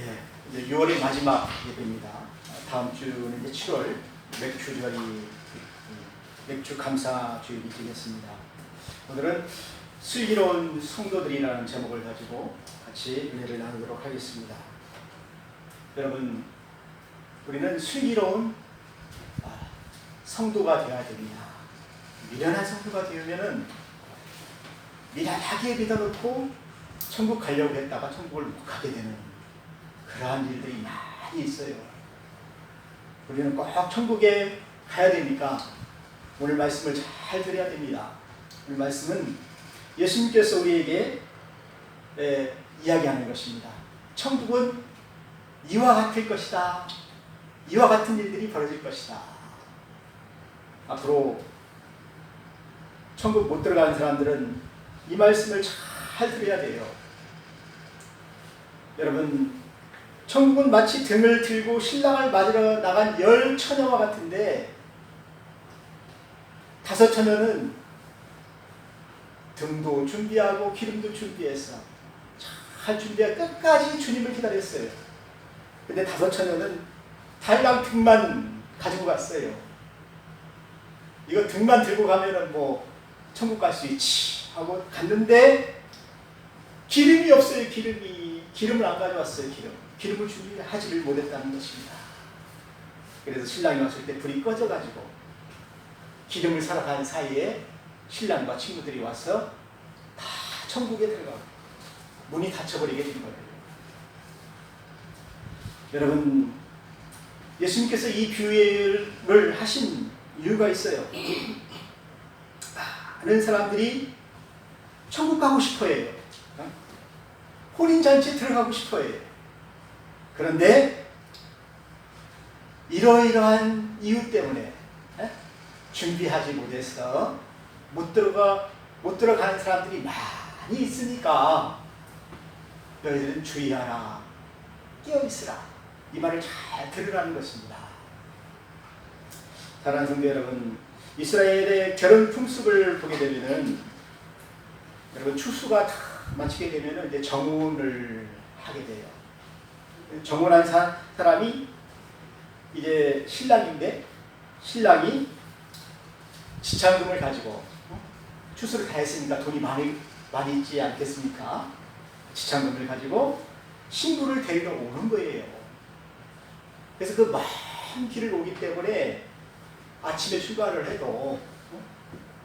예, 이제 6월의 마지막 예배입니다. 다음 주는 이제 7월 맥주절이 음, 맥주 감사 주일이 되겠습니다. 오늘은 슬기로운 성도들이라는 제목을 가지고 같이 은혜를 나누도록 하겠습니다. 여러분, 우리는 슬기로운 아, 성도가 되어야 됩니다. 미련한 성도가 되면은 미련하게 믿어놓고 천국 가려고 했다가 천국을 못 가게 되는 그러한 일들이 많이 있어요. 우리는 꼭 천국에 가야 되니까 오늘 말씀을 잘 들어야 됩니다. 오늘 말씀은 예수님께서 우리에게 에, 이야기하는 것입니다. 천국은 이와 같을 것이다. 이와 같은 일들이 벌어질 것이다. 앞으로 천국 못 들어가는 사람들은 이 말씀을 잘 들어야 돼요. 여러분, 천국은 마치 등을 들고 신랑을 맞으러 나간 열 처녀와 같은데 다섯 처녀는 등도 준비하고 기름도 준비해서 잘 준비해 끝까지 주님을 기다렸어요. 근데 다섯 처녀는 달랑 등만 가지고 갔어요. 이거 등만 들고 가면은 뭐 천국 갈 수 있지 하고 갔는데 기름이 없어요. 기름이 기름을 안 가져왔어요. 기름 기름을 준비하지를 못했다는 것입니다. 그래서 신랑이 왔을 때 불이 꺼져가지고 기름을 사러 간 사이에 신랑과 친구들이 와서 다 천국에 들어가고 문이 닫혀버리게 된 거예요. 여러분 예수님께서 이 비유를 하신 이유가 있어요. 많은 사람들이 천국 가고 싶어해요. 혼인 잔치에 들어가고 싶어해요. 그런데 이러이러한 이유 때문에 에? 준비하지 못해서 못 들어가 못 들어가는 사람들이 많이 있으니까 너희들은 주의하라 깨어 있으라 이 말을 잘 들으라는 것입니다. 사랑하는 성도 여러분, 이스라엘의 결혼 풍습을 보게 되면은 여러분 추수가 다 마치게 되면은 이제 정혼을 하게 돼요. 정혼한 사, 사람이 이제 신랑인데 신랑이 지참금을 가지고 어? 추수를 다 했으니까 돈이 많이 많이 있지 않겠습니까? 지참금을 가지고 신부를 데리러 오는 거예요. 그래서 그 먼 길을 오기 때문에 아침에 출발을 해도 어?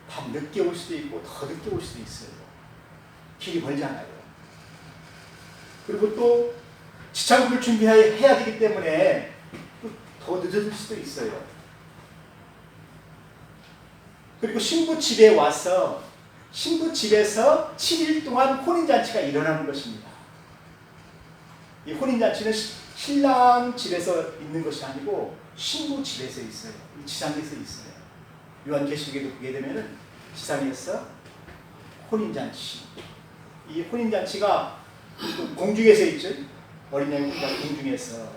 밤 늦게 올 수도 있고 더 늦게 올 수도 있어요. 길이 멀잖아요. 그리고 또 지참금을 준비해야 되기 때문에 더 늦어질 수도 있어요. 그리고 신부 집에 와서 신부 집에서 7일 동안 혼인잔치가 일어나는 것입니다. 이 혼인잔치는 신랑 집에서 있는 것이 아니고 신부 집에서 있어요. 지상에서 있어요. 요한계시록에도 보게 되면은 지상에서 혼인잔치. 이 혼인잔치가 공중에서 있죠. 어린 양이 혼자 공중에서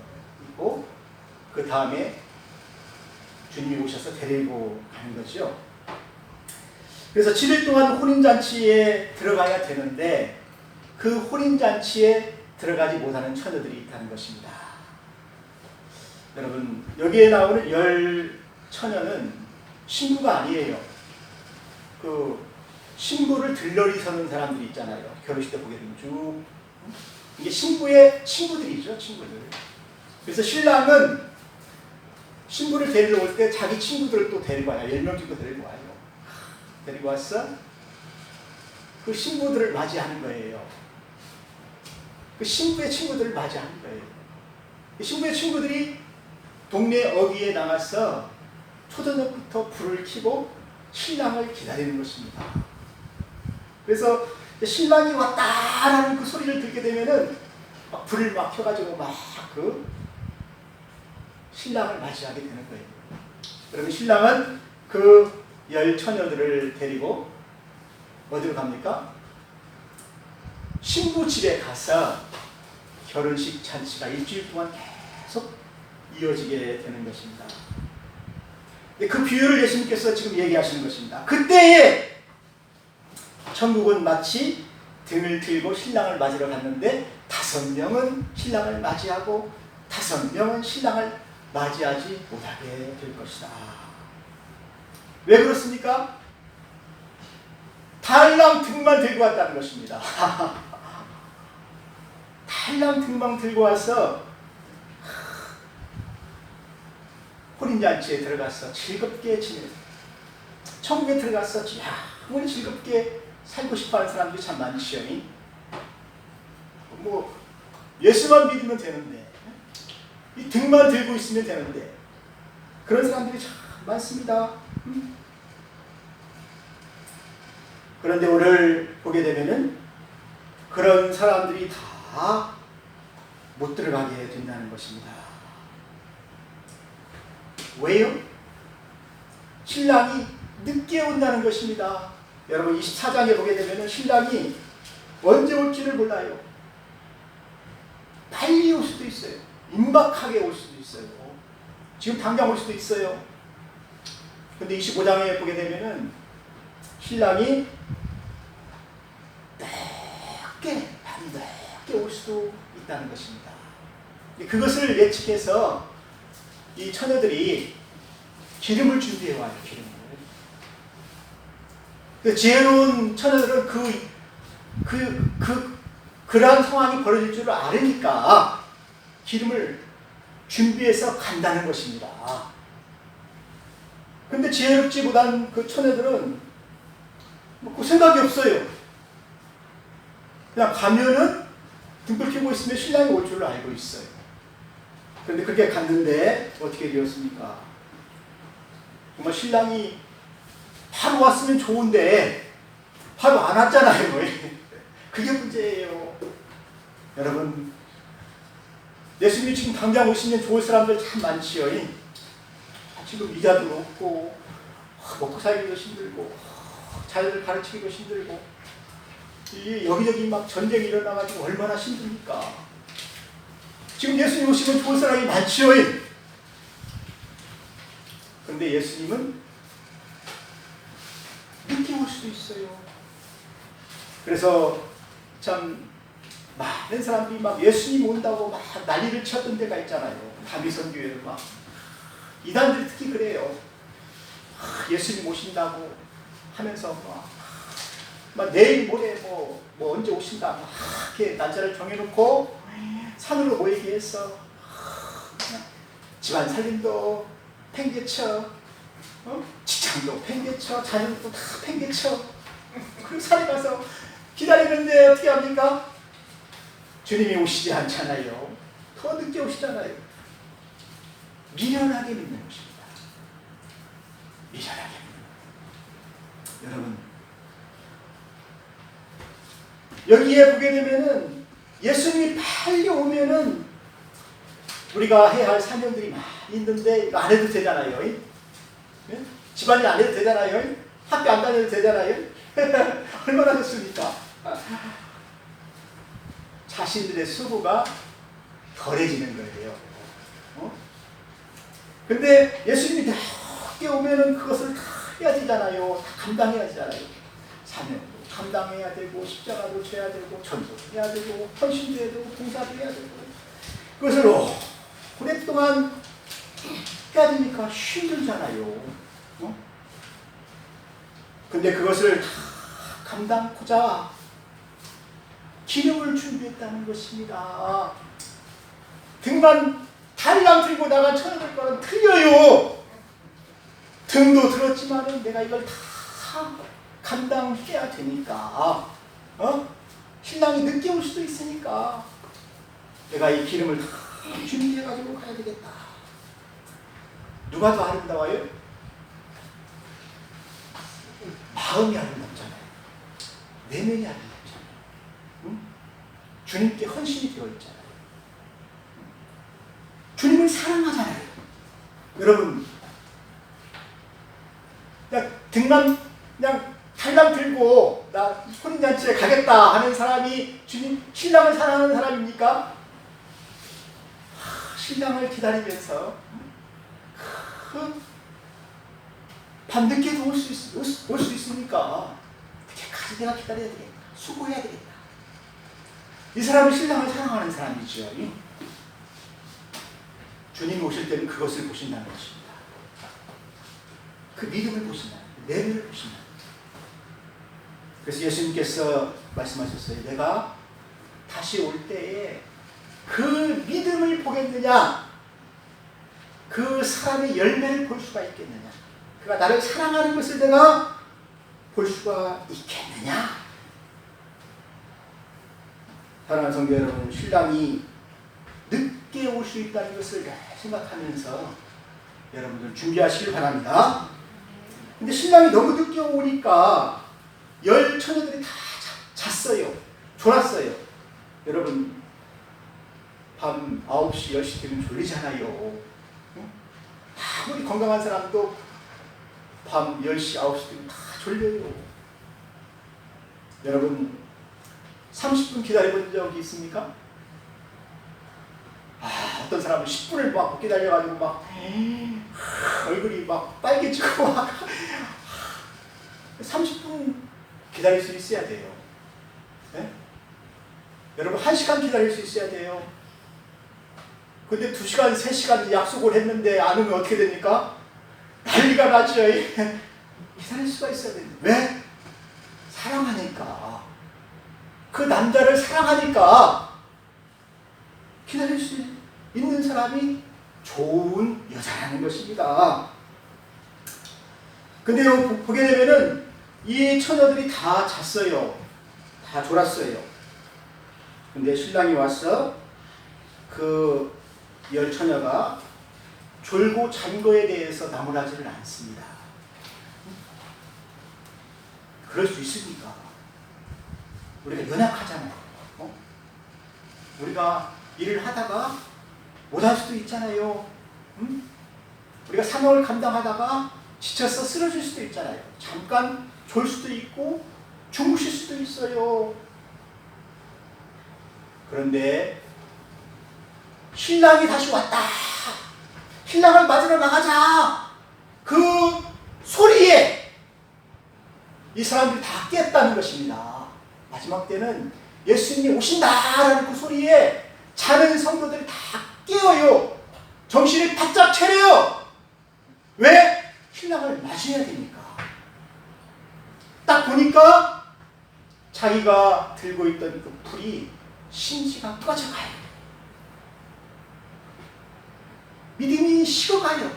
있고 그 다음에 주님이 오셔서 데리고 가는 거죠. 그래서 7일 동안 혼인잔치에 들어가야 되는데 그 혼인잔치에 들어가지 못하는 처녀들이 있다는 것입니다. 여러분 여기에 나오는 열 처녀는 신부가 아니에요. 그 신부를 들러리 서는 사람들이 있잖아요. 결혼식 때 보게 되면 쭉 이게 신부의 친구들이죠, 친구들. 그래서 신랑은 신부를 데리러 올 때 자기 친구들을 또 데리고 와요. 10명 정도 데리고 와요. 데리고 왔어. 그 신부들을 맞이하는 거예요. 그 신부의 친구들을 맞이하는 거예요. 그 신부의 친구들이 동네 어귀에 나가서 초저녁부터 불을 켜고 신랑을 기다리는 것입니다. 그래서 신랑이 왔다라는 그 소리를 듣게 되면은 막 불을 막 켜가지고 막 그 신랑을 맞이하게 되는 거예요. 그러면 신랑은 그 열 처녀들을 데리고 어디로 갑니까? 신부 집에 가서 결혼식 잔치가 일주일 동안 계속 이어지게 되는 것입니다. 그 비유를 예수님께서 지금 얘기하시는 것입니다. 그때에 천국은 마치 등을 들고 신랑을 맞으러 갔는데 다섯 명은 신랑을 맞이하고 다섯 명은 신랑을 맞이하지 못하게 될 것이다. 왜 그렇습니까? 달랑 등만 들고 왔다는 것입니다. 달랑 등만 들고 와서 혼인잔치에 들어가서 즐겁게 지내 천국에 들어가서 아무리 즐겁게 살고 싶어하는 사람들이 참 많지요. 뭐 예수만 믿으면 되는데 이 등만 들고 있으면 되는데 그런 사람들이 참 많습니다. 음. 그런데 오늘 보게 되면은 그런 사람들이 다 못 들어가게 된다는 것입니다. 왜요? 신랑이 늦게 온다는 것입니다. 여러분 24장에 보게 되면 신랑이 언제 올지를 몰라요. 빨리 올 수도 있어요. 임박하게 올 수도 있어요. 지금 당장 올 수도 있어요. 근데 25장에 보게 되면은 신랑이 늦게, 늦게 올 수도 있다는 것입니다. 그것을 예측해서 이 처녀들이 기름을 준비해 와요, 기름을. 그 지혜로운 처녀들은 그, 그, 그, 그러한 상황이 벌어질 줄을 아니까 기름을 준비해서 간다는 것입니다. 근데 지혜롭지 못한 그 처녀들은 뭐그 생각이 없어요. 그냥 가면은 등불 켜고 있으면 신랑이 올 줄을 알고 있어요. 그런데 그렇게 갔는데 어떻게 되었습니까? 정말 신랑이 바로 왔으면 좋은데 바로 안 왔잖아요. 그게 문제예요. 여러분 예수님이 지금 당장 오시면 좋을 사람들 참 많지요. 지금 이자도 없고 먹고 살기도 힘들고 자녀들 가르치기도 힘들고 이 여기저기 막 전쟁이 일어나가지고 얼마나 힘듭니까? 지금 예수님 오시면 좋은 사람이 많지요. 그런데 예수님은 올 수도 있어요. 그래서 참 많은 사람들이 막 예수님 온다고 막 난리를 쳤던 데가 있잖아요. 다미선 교회를 막 이단들이 특히 그래요. 예수님 오신다고 하면서 막, 막 내일 모레 뭐, 뭐 언제 오신다 막 이렇게 날짜를 정해놓고 산으로 모이게 해서 집안 살림도 팽개쳐 어? 직장도 팽개쳐 자녀도 다 팽개쳐 그리고 산에 가서 기다리는데 어떻게 합니까? 주님이 오시지 않잖아요. 더 늦게 오시잖아요. 미련하게 믿는 것입니다. 미련하게 믿는 여러분 여기에 보게 되면은 예수님이 빨리 오면은 우리가 해야 할 사명들이 많이 있는데 안 해도 되잖아요. 네? 집안일 안 해도 되잖아요. 학교 안 다녀도 되잖아요. 얼마나 좋습니까? 자신들의 수고가 덜해지는 거예요. 어? 근데 예수님이 늦게 오면은 그것을 다 해야 되잖아요. 다 감당해야 되잖아요. 사명도 감당해야 되고, 십자가도 져야 되고, 전도도 해야 되고, 헌신도 해야 되고, 봉사도 해야 되고. 그것을 오랫동안 되니까 힘들잖아요. 어? 근데 그것을 다 감당하고자 기름을 준비했다는 것입니다. 등만 달랑 들고 나간 천연들 거는 틀려요. 등도 들었지만 내가 이걸 다 감당해야 되니까. 어? 신랑이 늦게 올 수도 있으니까 내가 이 기름을 다 준비해가지고 가야 되겠다. 누가 더 아름다워요? 마음이 아름답잖아요. 내면이 아름답잖아요. 응? 주님께 헌신이 되어 있잖아요. 주님을 사랑하잖아요. 여러분, 그냥 등만 그냥 달랑 들고 나 혼인잔치에 가겠다 하는 사람이 주님 신랑을 사랑하는 사람입니까? 신랑을 기다리면서 그 밤늦게도 올 수 올 수 있으니까 그렇게까지 내가 기다려야 되겠다. 수고해야 되겠다. 이 사람은 신랑을 사랑하는 사람이죠. 이? 주님 오실 때는 그것을 보신다는 것입니다. 그 믿음을 보신다. 내면을 보신다. 그래서 예수님께서 말씀하셨어요. 내가 다시 올 때에 그 믿음을 보겠느냐? 그 사람의 열매를 볼 수가 있겠느냐? 그가 나를 사랑하는 것을 내가 볼 수가 있겠느냐? 사랑하는 성도 여러분, 신랑이 늦게 올 수 있다는 것을 생각하면서 여러분들 준비하시길 바랍니다. 근데 신랑이 너무 늦게 오니까 열 처녀들이 다 자- 잤어요. 졸았어요. 여러분, 밤 9시, 10시 되면 졸리잖아요. 응? 아무리 건강한 사람도 밤 10시, 9시 되면 다 졸려요. 여러분, 30분 기다려본 적이 있습니까? 아, 어떤 사람은 10분을 막 기다려가지고 막 얼굴이 막 빨개지고 막 30분 기다릴 수 있어야 돼요. 네? 여러분 1시간 기다릴 수 있어야 돼요. 근데 2시간, 3시간 약속을 했는데 안 오면 어떻게 됩니까? 난리가 나죠. 기다릴 수가 있어야 돼요. 왜? 사랑하니까. 그 남자를 사랑하니까 기다릴 수 있는 사람이 좋은 여자라는 것입니다. 근데 보게 되면은 이 처녀들이 다 잤어요. 다 졸았어요. 근데 신랑이 와서 그 열 처녀가 졸고 잔 거에 대해서 나무라지를 않습니다. 그럴 수 있습니까? 우리가 연약하잖아요. 어? 우리가 일을 하다가 못할 수도 있잖아요. 응? 우리가 사명을 감당하다가 지쳐서 쓰러질 수도 있잖아요. 잠깐 졸 수도 있고 주무실 수도 있어요. 그런데 신랑이 다시 왔다. 신랑을 맞으러 나가자. 그 소리에 이 사람들이 다 깼다는 것입니다. 마지막 때는 예수님이 오신다라는 그 소리에 자는 성도들이 다 깨어요. 정신이 바짝 차려요. 왜? 신랑을 맞이해야 되니까. 딱 보니까 자기가 들고 있던 그 불이 심지가 꺼져가요. 믿음이 식어가요.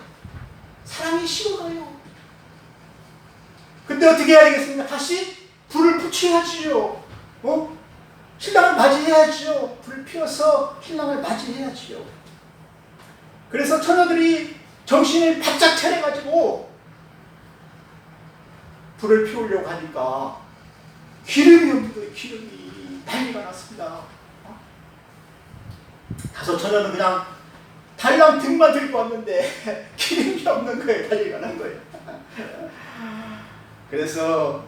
사랑이 식어가요. 근데 어떻게 해야 되겠습니까? 다시 불을 붙여야지요. 어? 신랑을 맞이해야지요. 불을 피워서 신랑을 맞이해야지요. 그래서 처녀들이 정신을 바짝 차려가지고 불을 피우려고 하니까 기름이 없는. 기름이 난리가 났습니다. 어? 다섯 처녀는 그냥 달랑 등만 들고 왔는데 기름이 없는 거예요. 난리가 난 거예요. 그래서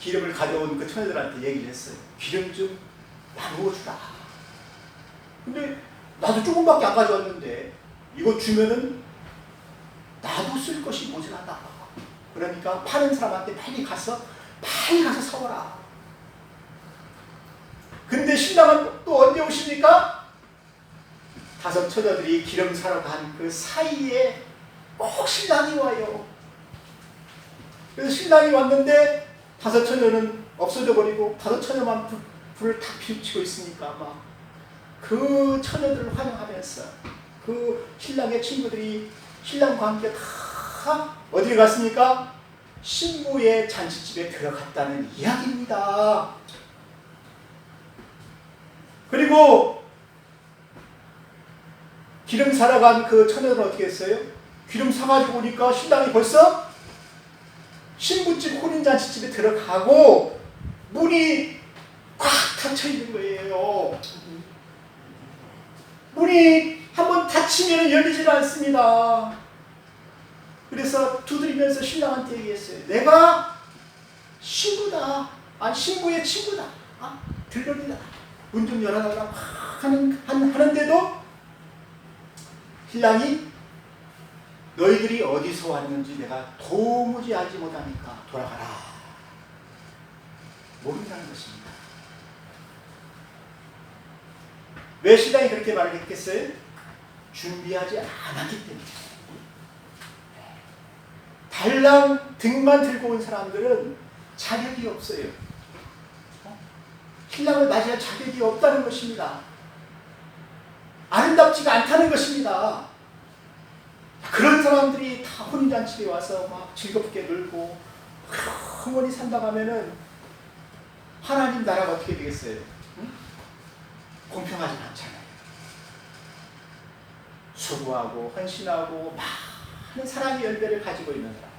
기름을 가져온 그 처녀들한테 얘기를 했어요. 기름 좀 나누어 주라. 근데 나도 조금밖에 안 가져왔는데 이거 주면은 나도 쓸 것이 모자라다. 그러니까 파는 사람한테 빨리 가서 빨리 가서 사오라. 근데 신랑은 또 언제 오십니까? 다섯 처녀들이 기름 사러 간 그 사이에 꼭 신랑이 와요. 그래서 신랑이 왔는데 다섯 처녀는 없어져 버리고 다섯 처녀만 불, 불을 탁 피우치고 있으니까 막 그 처녀들을 환영하면서 그 신랑의 친구들이 신랑과 함께 다 어디를 갔습니까? 신부의 잔치집에 들어갔다는 이야기입니다. 그리고 기름 사러 간 그 처녀는 어떻게 했어요? 기름 사가지고 오니까 신랑이 벌써 신부집 혼인잔치집에 들어가고 문이 꽉 닫혀 있는 거예요. 문이 한번 닫히면 열리질 않습니다. 그래서 두드리면서 신랑한테 얘기했어요. 내가 신부다. 아, 신부의 친구다. 아, 들려리다. 문 좀 열어달라고 하는, 한- 하는데도 신랑이 너희들이 어디서 왔는지 내가 도무지 알지 못하니까 돌아가라. 모른다는 것입니다. 왜 신랑이 그렇게 말을 했겠어요? 준비하지 않았기 때문에. 달랑 등만 들고 온 사람들은 자격이 없어요. 어? 신랑을 맞이할 자격이 없다는 것입니다. 아름답지가 않다는 것입니다. 그런 사람들이 다 혼인잔치에 와서 막 즐겁게 놀고 흥원히 산다고 하면은 하나님 나라가 어떻게 되겠어요? 응? 공평하진 않잖아요. 수고하고 헌신하고 많은 사랑의 열매를 가지고 있는 사람,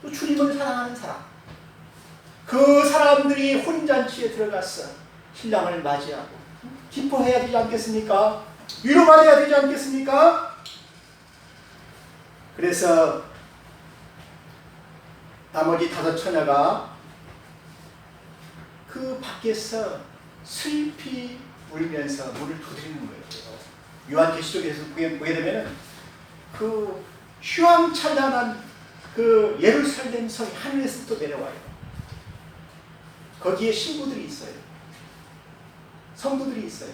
또 주님을 사랑하는 사람, 그 사람들이 혼인잔치에 들어가서 신랑을 맞이하고 기뻐해야 되지 않겠습니까? 위로받아야 되지 않겠습니까? 그래서 나머지 다섯 처녀가 그 밖에서 슬피 울면서 물을 두드리는 거예요. 요한계시록에서 보게, 보게 되면은 그 휘황찬란한 그 예루살렘 성이 하늘에서 또 내려와요. 거기에 신부들이 있어요. 성도들이 있어요.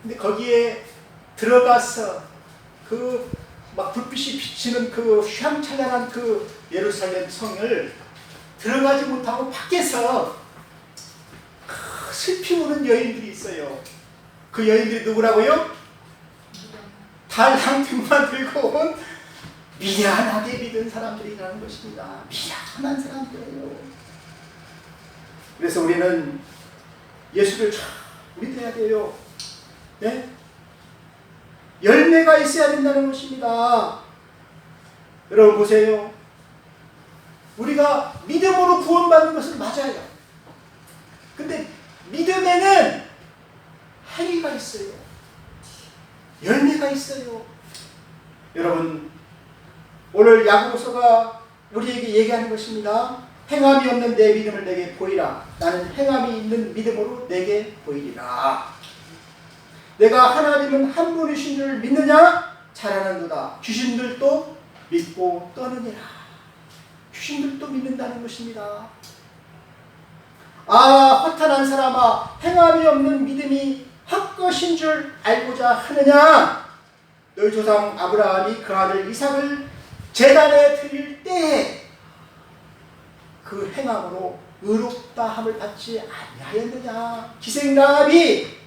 근데 거기에 들어가서 그 막 불빛이 비치는 그 휘황찬란한 그 예루살렘 성을 들어가지 못하고 밖에서 그 슬피 우는 여인들이 있어요. 그 여인들이 누구라고요? 달랑 등만 들고 온 미안하게 믿은 사람들이라는 것입니다. 미안한 사람들이에요. 그래서 우리는 예수를 잘 믿어야 돼요. 네? 열매가 있어야 된다는 것입니다. 여러분 보세요. 우리가 믿음으로 구원받는 것은 맞아요. 근데 믿음에는 행위가 있어요. 열매가 있어요. 여러분, 오늘 야고보서가 우리에게 얘기하는 것입니다. 행함이 없는 내 믿음을 내게 보이라. 나는 행함이 있는 믿음으로 내게 보이리라. 내가 하나님은 한 분이신 줄 믿느냐? 잘하는도다. 귀신들도 믿고 떠느니라. 귀신들도 믿는다는 것입니다. 아, 허탄한 사람아, 행함이 없는 믿음이 헛것인 줄 알고자 하느냐? 너희 조상 아브라함이 그 아들 이삭을 재단에 드릴 때그 행함으로 의롭다함을 받지 아니하였느냐? 기생라합이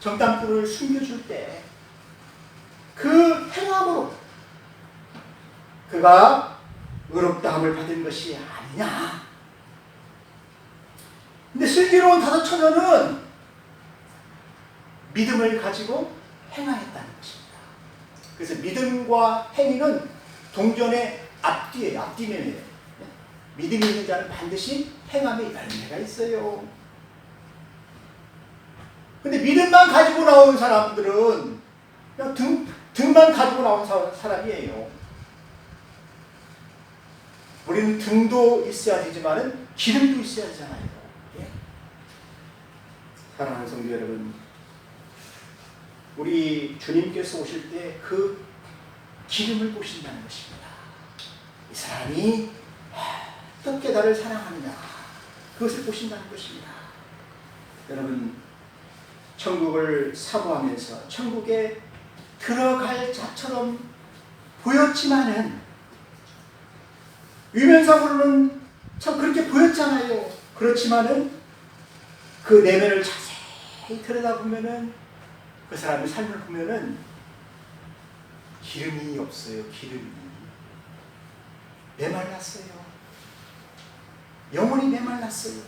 정탐꾼을 숨겨줄 때 그 행함으로 그가 의롭다함을 받은 것이 아니냐? 근데 슬기로운 다섯 처녀는 믿음을 가지고 행하였다는 것입니다. 그래서 믿음과 행위는 동전의 앞뒤에 앞뒤면이에요. 믿음이 있는 자는 반드시 행함의 열매가 있어요. 근데 믿음만 가지고 나온 사람들은 그냥 등, 등만 가지고 나온 사- 사람이에요. 우리는 등도 있어야 되지만은 기름도 있어야 하잖아요. 예? 사랑하는 성도 여러분, 우리 주님께서 오실 때 그 기름을 보신다는 것입니다. 이 사람이 어떻게 나를 사랑하느냐 그것을 보신다는 것입니다. 여러분 천국을 사모하면서 천국에 들어갈 자처럼 보였지만은 위면상으로는 참 그렇게 보였잖아요. 그렇지만은 그 내면을 자세히 들여다보면은 그 사람의 삶을 보면은 기름이 없어요. 기름이 메말랐어요. 영혼이 메말랐어요.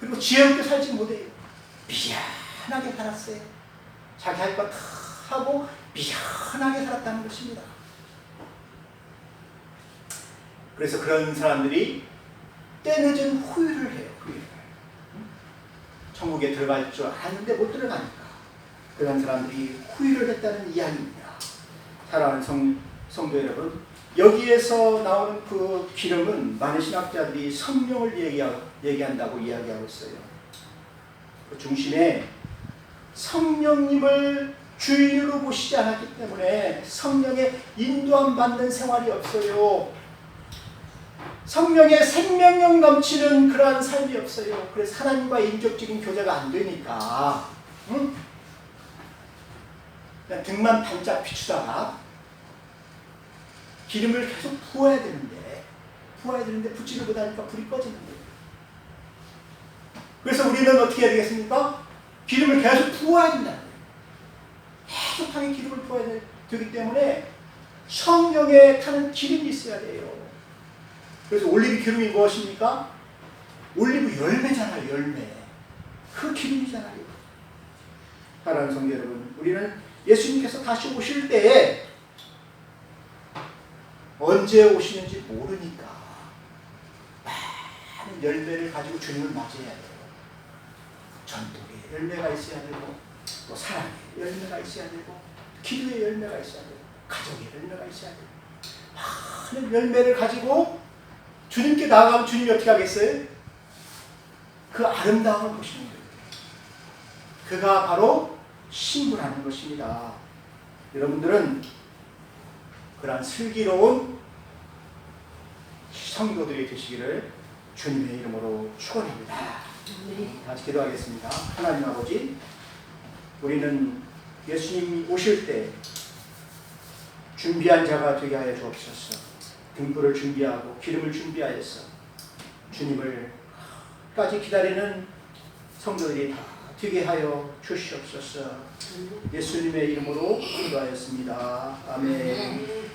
그리고 지혜롭게 살지 못해요. 미안하게 살았어요. 자기 할거다 하고 미안하게 살았다는 것입니다. 그래서 그런 사람들이 때늦은 후회를 해요. 후회를. 천국에 들어갈 줄 아는데 못 들어가니까. 그런 사람들이 후회를 했다는 이야기입니다. 사랑하는 성, 성도 여러분, 여기에서 나오는 그 기름은 많은 신학자들이 성령을 얘기하, 얘기한다고 이야기하고 있어요. 그 중심에 성령님을 주인으로 보시지 않았기 때문에 성령의 인도함 받는 생활이 없어요. 성령의 생명력 넘치는 그러한 삶이 없어요. 그래서 하나님과 인격적인 교제가 안 되니까 응? 등만 반짝 비추다가 기름을 계속 부어야 되는데 부어야 되는데 붙지를 못하니까 불이 꺼지는 거예요. 그래서 우리는 어떻게 해야 되겠습니까? 기름을 계속 부어야 된다는 거예요. 계속하게 기름을 부어야 되- 되기 때문에 성령에 타는 기름이 있어야 돼요. 그래서 올리브 기름이 무엇입니까? 올리브 열매잖아요, 열매. 그 기름이잖아요. 사랑하는 성도 여러분, 우리는 예수님께서 다시 오실 때에 언제 오시는지 모르니까 많은 열매를 가지고 주님을 맞이해야 돼요. 전통의 열매가 있어야 되고, 또 사랑의 열매가 있어야 되고, 기도의 열매가 있어야 되고, 가정의 열매가 있어야 되고, 많은 열매를 가지고 주님께 나아가면 주님이 어떻게 하겠어요? 그 아름다움을 보시는 거예요. 그가 바로 신부라는 것입니다. 여러분들은 그러한 슬기로운 성도들이 되시기를 주님의 이름으로 축원합니다. 같이 기도하겠습니다. 하나님 아버지, 우리는 예수님이 오실 때 준비한 자가 되게 하여 주옵소서. 등불을 준비하고 기름을 준비하여서 주님을 까지 기다리는 성도들이 다 되게 하여 주시옵소서. 예수님의 이름으로 기도하였습니다. 아멘.